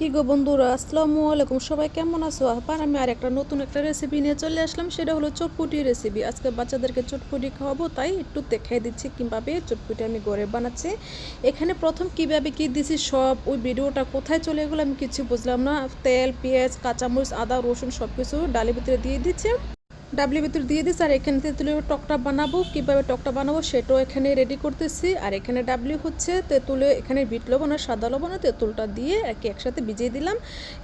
কি গো বন্ধুরা? আসসালামু আলাইকুম। সবাই কেমন আছো? আবার আমি আর একটা নতুন একটা রেসিপি নিয়ে চলে আসলাম। সেটা হলো চটপুটি রেসিপি আজকে বাচ্চাদেরকে চটপুটি খাওয়াবো, তাই একটু দেখাই দিচ্ছি কীভাবে চটপুটি আমি ঘরে বানাচ্ছি। এখানে প্রথম কীভাবে কি দিছি সব, ওই ভিডিওটা কোথায় চলে গেলো আমি কিছু বুঝলাম না। তেল, পেঁয়াজ, কাঁচামরিচ, আদা, রসুন সব কিছু ডালের ভিতরে দিয়ে দিচ্ছি। ডাবলির ভিতর দিয়ে দিচ্ছি আর এখানে তেঁতুলের টকটা বানাবো। কীভাবে টকটা বানাবো সেটাও এখানে রেডি করতেছি। আর এখানে ডাবলি হচ্ছে তেঁতুলে এখানে বিট লবণ আর সাদা লবণ তেঁতুলটা দিয়ে আর কি একসাথে ভিজিয়ে দিলাম।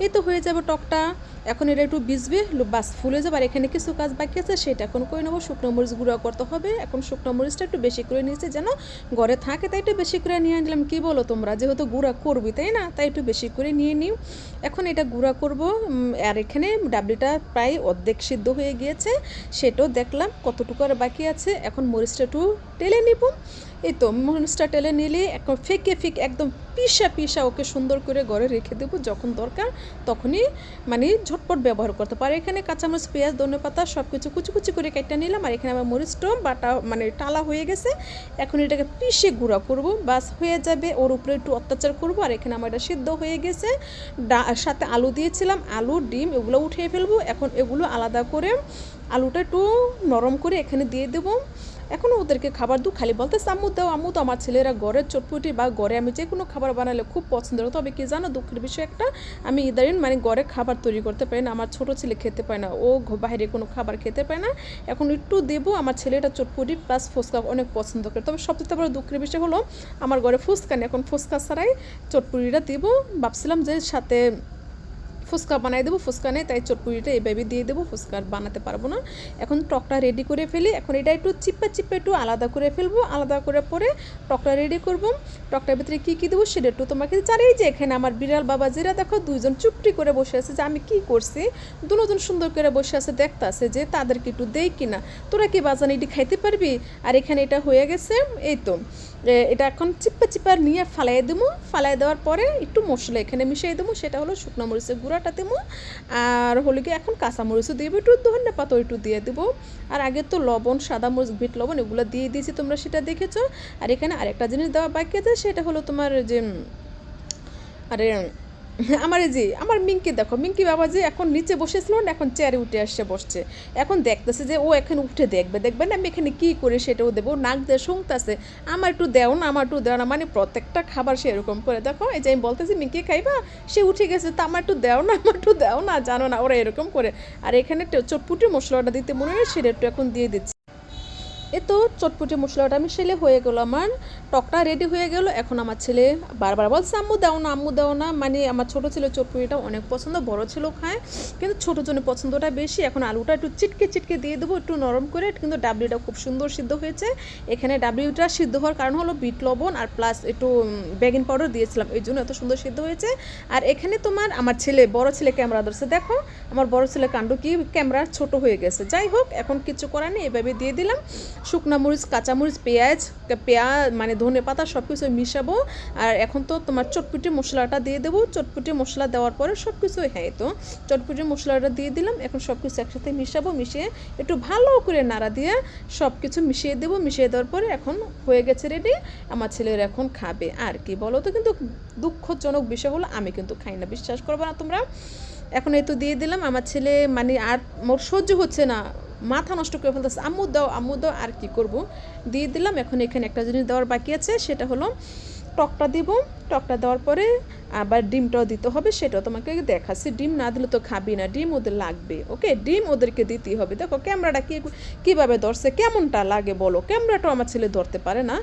এই তো হয়ে যাবে টকটা। এখন এটা একটু ভিজবে বাস ফুলে যাবে। আর এখানে কিছু কাজ বাকি আছে, সেটা এখন করে নেব। শুকনো মরিচ গুঁড়া করতে হবে। এখন শুকনো মরিচটা একটু বেশি করে নিয়েছে যেন ঘরে থাকে, তাই একটু বেশি করে নিয়ে নিলাম কী বলো তোমরা? যেহেতু গুঁড়া করবি, তাই না? তাই একটু বেশি করে নিয়ে নিও। এখন এটা গুঁড়া করব আর এখানে ডাবলিটা প্রায় অর্ধেক সিদ্ধ হয়ে গিয়েছে। সেটাও দেখলাম কতটুকু আর বাকি আছে। এখন মরিচটা একটু টেলে নিব। এই তো মরিচটা টেলে নিলে এখন ফেঁকে ফেঁকে একদম পিসা পিসা ওকে সুন্দর করে ঘরে রেখে দেবো, যখন দরকার তখনই মানে ঝটপট ব্যবহার করতে পারে। এখানে কাঁচামরিচ, পেঁয়াজ, ধনে পাতা সব কিছু কুচি কুচি করে কেটে নিলাম আর এখানে আমার মরিচ মরিচটাও বাটা মানে টালা হয়ে গেছে। এখন এটাকে পিষে গুঁড়া করব, বাস হয়ে যাবে ওর উপরে একটু অত্যাচার করব আর এখানে আমার এটা সিদ্ধ হয়ে গেছে। ডা- সাথে আলু দিয়েছিলাম, আলু, ডিম এগুলো উঠিয়ে ফেলব। এখন এগুলো আলাদা করে আলুটা একটু নরম করে এখানে দিয়ে দেবো। এখন ওদেরকে খাবার দু খালি বলতে আম্মু দাও, আম্মু তো আমার ছেলেরা ঘরের চটপুটি বা ঘরে আমি যে কোনো খাবার বানালে খুব পছন্দ করে তবে কি জানো, দুঃখের বিষয় একটা, আমি ইদারিন মানে ঘরে খাবার তৈরি করতে পারি না, আমার ছোট ছেলে খেতে পায় না, ও বাইরে কোনো খাবার খেতে পায় না। এখন একটু দেবো, আমার ছেলেটা চটপুটি প্লাস ফুচকা অনেক পছন্দ করে। তবে সবচেয়ে বড় দুঃখের বিষয় হলো, আমার ঘরে ফুচকা নেই, এখন ফুচকা ছাড়াই চটপুরিটা দেবো। ভাবছিলাম যে সাথে ফুচকা বানাই দেবো, ফুচকা নেই, তাই চটপুরিটা এইভাবে দিয়ে দেবো, ফুচকা বানাতে পারব না। এখন টকটা রেডি করে ফেলি। এখন এটা একটু চিপ্পা চিপ্পা একটু আলাদা করে ফেলব। আলাদা করে পরে টকটা রেডি করব। টকটার ভিতরে কী কী দেবো সেটা একটু তোমাকে জানাই যে এখানে আমার বিড়াল বাবা জিরা দেখো দুইজন চুপটি করে বসে আছে যে আমি কি করছি? দুজন সুন্দর করে বসে আছে দেখতে আছে যে তাদেরকে একটু দেই কিনা। তোরা কি বাজান এটি খাইতে পারবি? আর এখানে এটা হয়ে গেছে, এই তো। এটা এখন চিপ্পা চিপ্পা নিয়ে ফালাই দেবো। ফালাই দেওয়ার পরে একটু মশলা এখানে মিশিয়ে দেবো, সেটা হলো শুকনো মরিচের গুঁড়াটা দেবো আর হলো কি এখন কাঁচা মরিচও দেবো, একটু ধনে পাতা একটু দিয়ে দেবো। আর আগে তো লবণ, সাদা মরিচ ভিট লবণ এগুলো দিয়ে দিয়েছি, তোমরা সেটা দেখেছ। আর এখানে আরেকটা জিনিস দেওয়া বাকি আছে, সেটা হলো তোমার যে আরে আমার যে, আমার মিঙ্কি দেখো, মিঙ্কি বাবা যে এখন নিচে বসেছিল না, এখন চেয়ারে উঠে আসছে বসছে। এখন দেখতেছে যে ও এখন উঠে দেখবে দেখবে না আমি এখানে কী করে সেটাও দেবো নাক দিয়ে শুনতেছে, আমার একটু দেও না, আমার একটু দেও না। মানে প্রত্যেকটা খাবার সে এরকম করে। দেখো, এই যে আমি বলতেছি, মিঙ্কি খাইবা? সে উঠে গেছে, তা আমার একটু দেও না, আমার একটু দেও না, জানো না। ওরা এরকম করে। আর এখানে চটপুটি মশলাটা দিতে মনে হয়, সেটা একটু এখন দিয়ে দিচ্ছি। এ তো চটপটি মশলাটা আমি সেলে হয়ে গেল আমার। টকটা রেডি হয়ে গেল। এখন আমার ছেলে বারবার বলছে, আম্মু দাও না, আম্মু দাও না। মানে আমার ছোটো ছেলে চটপটিটা অনেক পছন্দ, বড় ছেলেও খায়। কিন্তু ছোটো জনের পছন্দটা বেশি। এখন আলুটা একটু চিটকে চিটকে দিয়ে দেবো, একটু নরম করে। কিন্তু ডাবলিটা খুব সুন্দর সিদ্ধ হয়েছে। এখানে ডাবলিটা সিদ্ধ হওয়ার কারণ হলো বিট, লবণ আর প্লাস একটু বেগিন পাউডার দিয়েছিলাম। এই জন্য এত সুন্দর সিদ্ধ হয়েছে। আর এখানে তোমার আমার ছেলে, বড় ছেলে ক্যামেরা ধরছে। দেখো, আমার বড় ছেলে কাণ্ড কি? ক্যামেরা ছোট হয়ে গেছে। যাই হোক, এখন কিছু করার নেই। এভাবে দিয়ে দিলাম। শুকনা মরিচ কাঁচামরিচ পেঁয়াজ পেঁয়াজ মানে ধনে পাতা সব কিছু মিশাবো। আর এখন তো তোমার চটপুটি মশলাটা দিয়ে দেবো। চটপুটি মশলা দেওয়ার পরে সব কিছু হ্যাঁ তো চটপুটি মশলাটা দিয়ে দিলাম। এখন সব কিছু একসাথে মিশাবো, মিশিয়ে একটু ভালো করে নাড়া দিয়ে সব কিছু মিশিয়ে দেবো। মিশিয়ে দেওয়ার পরে এখন হয়ে গেছে রেডি আমার ছেলের এখন খাবে। আর কি বলো তো, কিন্তু দুঃখজনক বিষয় হলো, আমি কিন্তু খাই না, বিশ্বাস করব না তোমরা। এখন এই তো দিয়ে দিলাম। আমার ছেলে মানে আর মোর সহ্য হচ্ছে না। মাথা নষ্ট করে ফেলতেছে। আম্মু দাও আম্মু দাও, আর কি করব? দিয়ে দিলাম, এখন এখানে একটা জিনিস দেওয়ার বাকি আছে, সেটা হলো টকটা দিব, টকটা দেওয়ার পরে আবার ডিমটাও দিতে হবে, সেটাও তোমাকে দেখাচ্ছি। ডিম না দিলে তো খাবি না, ডিম ওদের লাগবে, ওকে? ডিম ওদেরকে দিতেই হবে। দেখো ক্যামেরাটা কি, কীভাবে ধরছে, কেমনটা লাগে বলো? ক্যামেরাটাও আমার ছেলে ধরতে পারে না।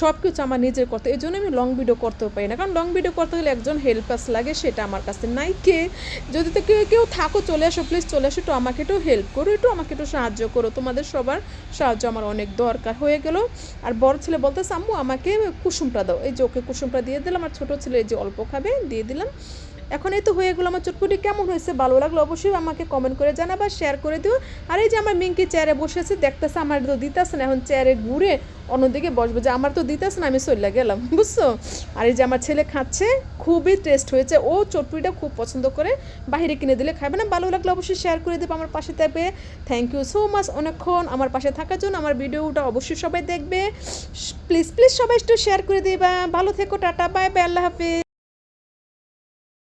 সব কিছু আমার নিজের করতে, এই জন্য আমি লং ভিডিও করতেও পারি না। কারণ লং ভিডিও করতে গেলে একজন হেল্পার্স লাগে, সেটা আমার কাছে নাই। কে? যদি তো কেউ কেউ থাকো, চলে আসো প্লিজ চলে আসো, একটু আমাকে একটু হেল্প করো, একটু আমাকে একটু সাহায্য করো। তোমাদের সবার সাহায্য আমার অনেক দরকার। হয়ে গেল। আর বড় ছেলে বলতে আম্মু, আমাকে কুসুমটা দাও। এই যে ওকে কুসুমটা দিয়ে দিলাম আর ছোটো ছেলে যে অল্প খাবে দিয়ে দিলাম। এখন এই তো হয়ে গেলো আমার চটপটি। কেমন হয়েছে? ভালো লাগল অবশ্যই আমাকে কমেন্ট করে জানাবা শেয়ার করে দিও। আর এই যে আমার মিঙ্কি চেয়ারে বসে আছে, দেখতেছে আমার তো দিতেছে না, এখন চেয়ারে ঘুরে অন্যদিকে বসবো। যে আমার তো দিতেছে না, আমি চলে গেলাম, বুঝছ? আর এই যে আমার ছেলে খাচ্ছে, খুবই টেস্ট হয়েছে। ও চটপটিটা খুব পছন্দ করে। বাইরে কিনে দিলে খাবে না। ভালো লাগলে অবশ্যই শেয়ার করে দেবো আমার পাশে থাকবে। থ্যাংক ইউ সো মাচ অনেকক্ষণ আমার পাশে থাকার জন্য। আমার ভিডিওটা অবশ্যই সবাই দেখবে। প্লিজ প্লিজ সবাই একটু শেয়ার করে দিবা। ভালো থেকো, টাটা বাই বাই আল্লাহ হাফিজ।